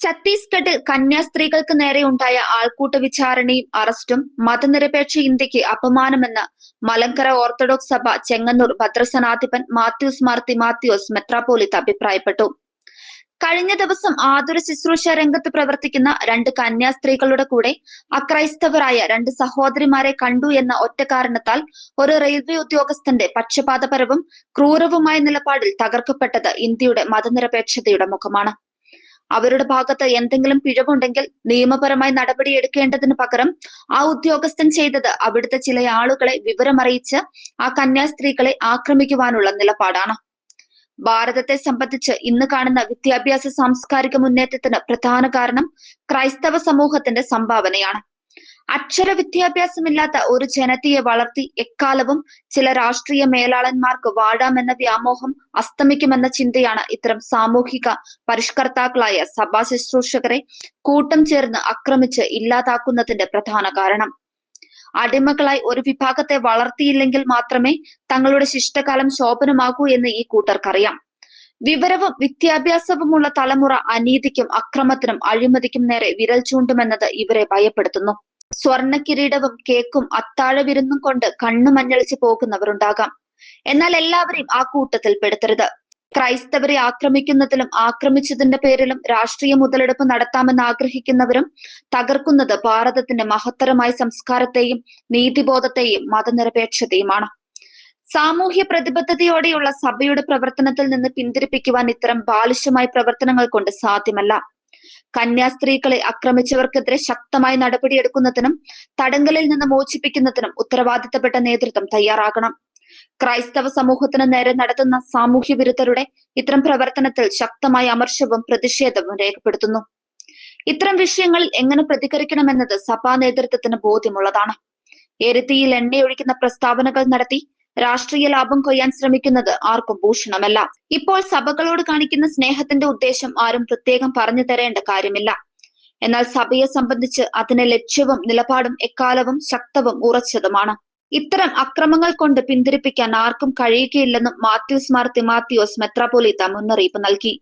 ഛത്തീസ്ഗഡിൽ കന്യാസ്ത്രീകൾക്ക് നേരെ ഉണ്ടായ ആൾക്കൂട്ട വിചാരണയും അറസ്റ്റും മതനിരപേക്ഷ ഇന്ത്യയ്ക്ക് അപമാനമെന്ന് മലങ്കര ഓർത്തഡോക്സ് സഭ ചെങ്ങന്നൂർ ഭദ്രസനാധിപൻ മാത്യൂസ് മാർത്തി മാത്യൂസ് മെത്രാപ്പോലിത്ത അഭിപ്രായപ്പെട്ടു. കഴിഞ്ഞ ദിവസം ആതുര ശുശ്രൂഷ രംഗത്ത് പ്രവർത്തിക്കുന്ന രണ്ട് കന്യാസ്ത്രീകളുടെ കൂടെ അക്രൈസ്തവരായ രണ്ട് സഹോദരിമാരെ കണ്ടു എന്ന ഒറ്റ കാരണത്താൽ ഒരു റെയിൽവേ ഉദ്യോഗസ്ഥന്റെ പക്ഷപാതപരവും ക്രൂരവുമായ നിലപാടിൽ തകർക്കപ്പെട്ടത് ഇന്ത്യയുടെ മതനിരപേക്ഷതയുടെ മുഖമാണ്. അവരുടെ ഭാഗത്ത് എന്തെങ്കിലും പിഴവുണ്ടെങ്കിൽ നിയമപരമായി നടപടി നടപടിയെടുക്കേണ്ടതിന് പകരം ആ ഉദ്യോഗസ്ഥൻ ചെയ്തത് അവിടുത്തെ ചില ആളുകളെ വിവരമറിയിച്ച് ആ കന്യാസ്ത്രീകളെ ആക്രമിക്കുവാനുള്ള നിലപാടാണ്. ഭാരതത്തെ സംബന്ധിച്ച് ഇന്ന് കാണുന്ന വിദ്യാഭ്യാസ സാംസ്കാരിക മുന്നേറ്റത്തിന് പ്രധാന കാരണം ക്രൈസ്തവ സമൂഹത്തിന്റെ സംഭാവനയാണ്. അക്ഷര വിദ്യാഭ്യാസമില്ലാത്ത ഒരു ജനതയെ വളർത്തി എക്കാലവും ചില രാഷ്ട്രീയ മേലാളന്മാർക്ക് വാഴാമെന്ന വ്യാമോഹം അസ്തമിക്കുമെന്ന ചിന്തയാണ് ഇത്തരം സാമൂഹിക പരിഷ്കർത്താക്കളായ സഭാ ശുശ്രൂഷകരെ കൂട്ടം ചേർന്ന് ആക്രമിച്ച് ഇല്ലാതാക്കുന്നതിന്റെ പ്രധാന കാരണം. അടിമകളായി ഒരു വിഭാഗത്തെ വളർത്തിയില്ലെങ്കിൽ മാത്രമേ തങ്ങളുടെ ശിഷ്ടകാലം ശോഭനമാകൂ എന്ന് ഈ കൂട്ടർക്കറിയാം. വിവരവും വിദ്യാഭ്യാസവുമുള്ള തലമുറ അനീതിക്കും അക്രമത്തിനും അഴിമതിക്കും നേരെ വിരൽ ചൂണ്ടുമെന്നത് ഇവരെ ഭയപ്പെടുത്തുന്നു. സ്വർണ കിരീടവും കേക്കും അത്താഴ വിരുന്നും കൊണ്ട് കണ്ണു മഞ്ഞളിച്ച് പോകുന്നവരുണ്ടാകാം. എന്നാൽ എല്ലാവരെയും ആ കൂട്ടത്തിൽ പെടുത്തരുത്. ക്രൈസ്തവരെ ആക്രമിക്കുന്നതിലും ആക്രമിച്ചതിന്റെ പേരിലും രാഷ്ട്രീയ മുതലെടുപ്പ് നടത്താമെന്ന് ആഗ്രഹിക്കുന്നവരും തകർക്കുന്നത് ഭാരതത്തിന്റെ മഹത്തരമായ സംസ്കാരത്തെയും നീതിബോധത്തെയും മതനിരപേക്ഷതയുമാണ്. സാമൂഹ്യ പ്രതിബദ്ധതയോടെയുള്ള സഭയുടെ പ്രവർത്തനത്തിൽ നിന്ന് പിന്തിരിപ്പിക്കുവാൻ ഇത്തരം ബാലിശമായ പ്രവർത്തനങ്ങൾ കൊണ്ട് സാധ്യമല്ല. കന്യാസ്ത്രീകളെ ആക്രമിച്ചവർക്കെതിരെ ശക്തമായി നടപടിയെടുക്കുന്നതിനും തടങ്കലിൽ നിന്ന് മോചിപ്പിക്കുന്നതിനും ഉത്തരവാദിത്തപ്പെട്ട നേതൃത്വം തയ്യാറാകണം. ക്രൈസ്തവ സമൂഹത്തിന് നേരെ നടത്തുന്ന സാമൂഹ്യ വിരുദ്ധരുടെ ഇത്തരം പ്രവർത്തനത്തിൽ ശക്തമായ അമർഷവും പ്രതിഷേധവും രേഖപ്പെടുത്തുന്നു. ഇത്തരം വിഷയങ്ങളിൽ എങ്ങനെ പ്രതികരിക്കണമെന്നത് സഭാ നേതൃത്വത്തിന് ബോധ്യമുള്ളതാണ്. എരുത്തിയിൽ എണ്ണയൊഴിക്കുന്ന പ്രസ്താവനകൾ നടത്തി രാഷ്ട്രീയ ലാഭം കൊയ്യാൻ ശ്രമിക്കുന്നത് ആർക്കും ഭൂഷണമല്ല. ഇപ്പോൾ സഭകളോട് കാണിക്കുന്ന സ്നേഹത്തിന്റെ ഉദ്ദേശം ആരും പ്രത്യേകം പറഞ്ഞു തരേണ്ട കാര്യമില്ല. എന്നാൽ സഭയെ സംബന്ധിച്ച് അതിന് ലക്ഷ്യവും നിലപാടും എക്കാലവും ശക്തവും ഉറച്ചതുമാണ്. ഇത്തരം അക്രമങ്ങൾ കൊണ്ട് പിന്തിരിപ്പിക്കാൻ ആർക്കും കഴിയുകയില്ലെന്നും മാത്യൂസ് മാർ തിമാത്യോസ് മെത്രാപോലീത്ത മുന്നറിയിപ്പ് നൽകി.